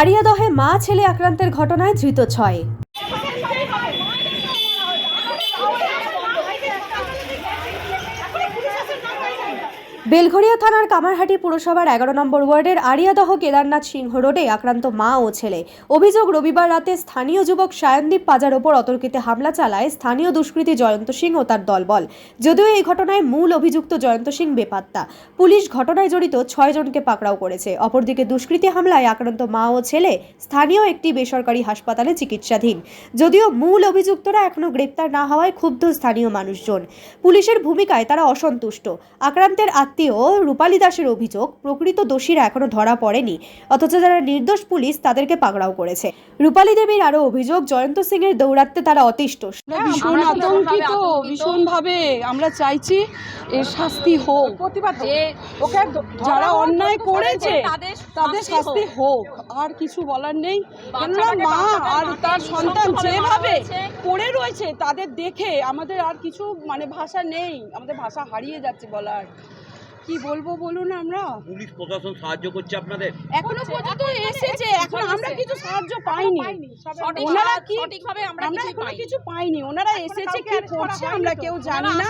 আরিয়াদহে মা ছেলে আক্রান্তের ঘটনায় ধৃত ছয়। বেলঘরিয়া থানার কামারহাটি পুরসভার এগারো নম্বর ওয়ার্ডের আরিয়াদহ কেদারনাথ সিংহ রোডে আক্রান্ত মা ও ছেলে। অভিযোগ, রবিবার রাতে স্থানীয় যুবক সায়নদীপ পাজার ওপর অতর্কিতে হামলা চালায় স্থানীয় দুষ্কৃতী জয়ন্ত সিং ও তার দলবল। যদিও এই ঘটনায় মূল অভিযুক্ত জয়ন্ত সিং বেপাত্তা। পুলিশ ঘটনায় জড়িত ছয়জনকে পাকড়াও করেছে। অপরদিকে দুষ্কৃতী হামলায় আক্রান্ত মা ও ছেলে স্থানীয় একটি বেসরকারি হাসপাতালে চিকিৎসাধীন। যদিও মূল অভিযুক্তরা এখনও গ্রেপ্তার না হওয়ায় ক্ষুব্ধ স্থানীয় মানুষজন। পুলিশের ভূমিকায় তারা অসন্তুষ্ট। আক্রান্তের আত্মীয় রূপালী দাসের অভিযোগ প্রকৃত দোষীরা এখনও ধরা পড়েনি। অথচ যারা নির্দোষ পুলিশ তাদেরকে পাকড়াও করেছে। রূপালী দেবীর আরও অভিযোগ জয়ন্ত সিং এর দৌরাত্মে তারা অতিষ্ঠ। ভীষণ আতঙ্কিত ভীষণ ভাবে আমরা চাইছি এর শাস্তি হোক। যে ওকে যারা অন্যায় করেছে তাদের তাদের শাস্তি হোক। আর কিছু বলার নেই। কেননা মা আর তার সন্তান যেভাবে পড়ে রয়েছে তাদের দেখে আমাদের আর কিছু মানে ভাষা নেই। আমাদের ভাষা হারিয়ে যাচ্ছে বলার। কি বলব বলুন আমরা? পুলিশ প্রশাসন সাহায্য করছে আপনাদের? এখনও পর্যন্ত এসেছে এখন আমরা কিছু সাহায্য পাইনি। ওনারা কি সঠিকভাবে আমরা আমরা কিছু পাইনি। ওনারা এসেছে কি করছে আমরা কেউ জানি না।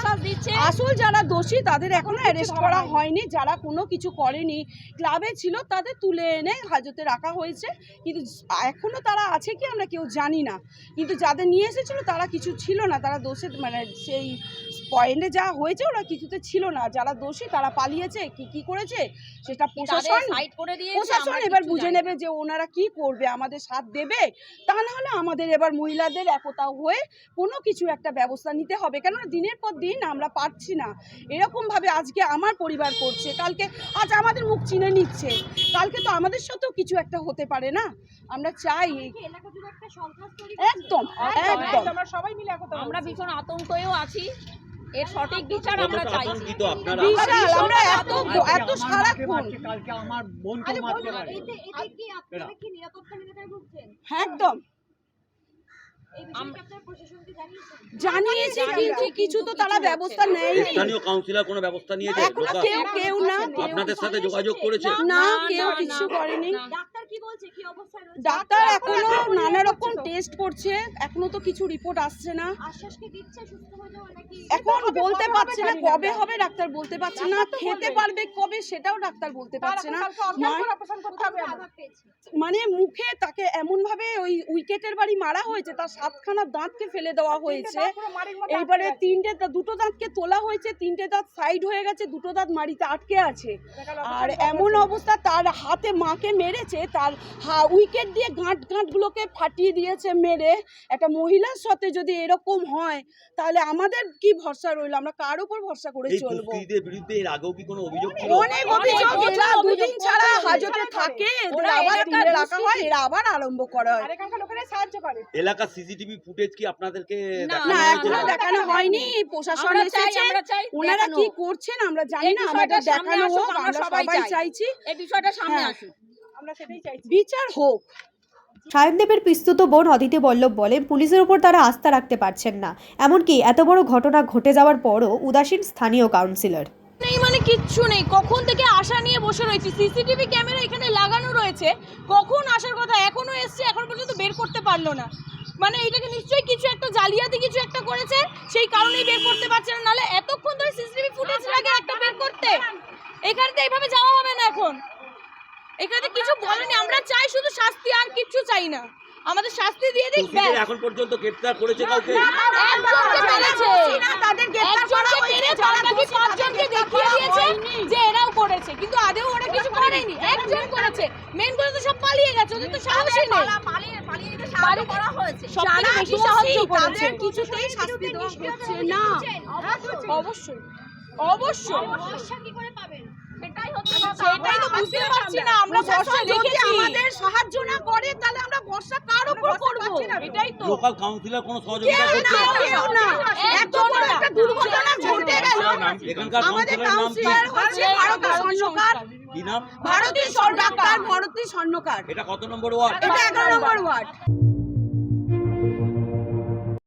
আসল যারা দোষী তাদের এখনও অ্যারেস্ট করা হয়নি। যারা কোনো কিছু করেনি ক্লাবে ছিল তাদের তুলে এনে হাজতে রাখা হয়েছে। কিন্তু এখনও তারা আছে কি আমরা কেউ জানি না। কিন্তু যাদের নিয়ে এসেছিল তারা কিছু ছিল না। তারা দোষে মানে সেই পয়েন্টে যা হয়েছে ওরা কিছুতে ছিল না। যারা দোষী তারা পালিয়েছে কি কি করেছে? সেটা প্রশাসন সাইড করে দিয়েছে প্রশাসন এবার বুঝে নেবে যে ওনারা কি করবে আমাদের সাথ দেবে। তা না হলে আমাদের এবার মহিলাদের একতা হয়ে কোনো কিছু একটা ব্যবস্থা নিতে হবে। কেননা দিনের পর দিন আমরা পারছি না। এরকমভাবে আজকে আমার পরিবার করছে কালকে আজ আমাদের মুখ চিনে নিচ্ছে। কালকে তো আমাদের সাথেও কিছু একটা হতে পারে না। আমরা চাই একদম একদম। আমরা ভীষণ আতঙ্কেও আছি। এর সঠিক বিচার আমরা চাইছি। বিশাল আমরা এত এত সারাক্ষণ কালকে আমার বোনকে মারতে পারে। একদম। জানিয়েছি কিন্তু কিছু তো তারা ব্যবস্থা নেয়নি। স্থানীয় কাউন্সিলর কোনো ব্যবস্থা নিয়েছে? এখনও কেউ কেউ না আপনাদের সাথে যোগাযোগ করেছে? না কেউ কিছু করেনি। না। ডাক্তার এখনও নানা রকম টেস্ট করছে এখনও তো কিছু রিপোর্ট আসছে না। এখন বলতে পারছে না কবে হবে ডাক্তার বলতে পারছে না খেতে পারবে কবে সেটাও ডাক্তার বলতে পারছে না। মানে মুখে তাকে এমন ভাবে ওই উইকেটের বাড়ি মারা হয়েছে তার সাতখানা দাঁতকে ফেলে দেওয়া হয়েছে। এইবারে তিনটে দা- দুটো দাঁতকে তোলা হয়েছে তিনটে দাঁত সাইড হয়ে গেছে দুটো দাঁত মাড়িতে আটকে আছে। আর এমন অবস্থা তার হাতে মাকে মেরেছে তার হা- উইকেট দিয়ে গাঁট গাঁটগুলোকে ফাটিয়ে দিয়েছে মেরে। একটা মহিলার সাথে যদি এরকম হয় তাহলে আমাদের কি ভরসা রইল? আমরা কার উপর ভরসা করে চলবো? বিরুদ্ধে এর আগেও কি কোনো অভিযোগ ছিল? অনেক অভিযোগ এরা দুদিন ছাড়া হাজতে থাকে এদের আবার তুলে রাখা হয় এরা আবার আরম্ভ করা। হয় এলাকার সিসিটিভি ফুটেজ কি আপনাদেরকে না, দেখানো না হয়েছে? এখনও দেখানো হয়নি। প্রশাসন আমরা এসেছে ওনারা কি করছেন আমরা জানি না আমাদের দেখানো হোক আমরা সবাই চাইছি। এই বিষয়টা সামনে হ্যাঁ। আসুক। বিচার হোক। সায়নদেবের পিস্তুত বোন অদিতি বল্লভ বলেন পুলিশের উপর তারা আস্থা রাখতে পারছেন না। এমনকি এত বড় ঘটনা ঘটে যাওয়ার পরও উদাসীন স্থানীয় কাউন্সিলর নেই মানে কিচ্ছু নেই। কখন থেকে আশা নিয়ে বসে রয়েছি? সিসিটিভি ক্যামেরা এখানে লাগানো রয়েছে। কখন আসার কথা? এখনও এসছে এখন পর্যন্ত বের করতে পারল না। মানে এটাকে নিশ্চয়ই কিছু একটা জালিয়াতি কিছু একটা করেছে সেই কারণেই বের করতে পারছে না। নাহলে এতক্ষণ ধরে সিসিটিভি ফুটেজ লাগে একটা বের করতে। এখানে তো এইভাবে যাওয়া হবে না এখন। এখানে কিছু বলেনি আমরা চাই শুধু শাস্তি আর কিছু চাই না। আমাদের শাস্তি দিয়ে দিক ব্যাস। এখন পর্যন্ত গ্রেপ্তার করেছে কাউকে? একজনকে মেরেছে। তাদের গ্রেফতার করা একজনকে হয়েছে, মেরে যারা বাকি পাঁচজনকে দেখিয়ে দিয়েছে যে এরাও করেছে কিন্তু আদেও ওরা কিছু করেনি। একজন করেছে। মেন করে তো সব পালিয়ে গেছে ওদের তো সাহসই নেই। সাহায্য করা হয়েছে। সব থেকে যারা বেশি সাহায্য করেছে। তাদের কিছুতেই শাস্তি দেওয়া হচ্ছে না। অবশ্যই। অবশ্যই সেটাই হচ্ছে সেটাই তো বুঝতে পারছি না আমরা যদি রেখেছি আমাদের সাহায্য না করে তাহলে আমরা ভরসা কার উপর করব? এটাই তো। লোকাল কাউন্সিলর কোনো সহযোগিতা করছে না। এত বড় একটা দুর্ঘটনা ঘটে গেল। এখানকার আমাদের নাম কি? কাউন্সিলর হচ্ছে ভারতী স্বর্ণকার কি নাম? ভারতী স্বর্ণকার ভারতী স্বর্ণকার এটা কত নম্বর ওয়ার্ড? এটা এগারো নম্বর ওয়ার্ড।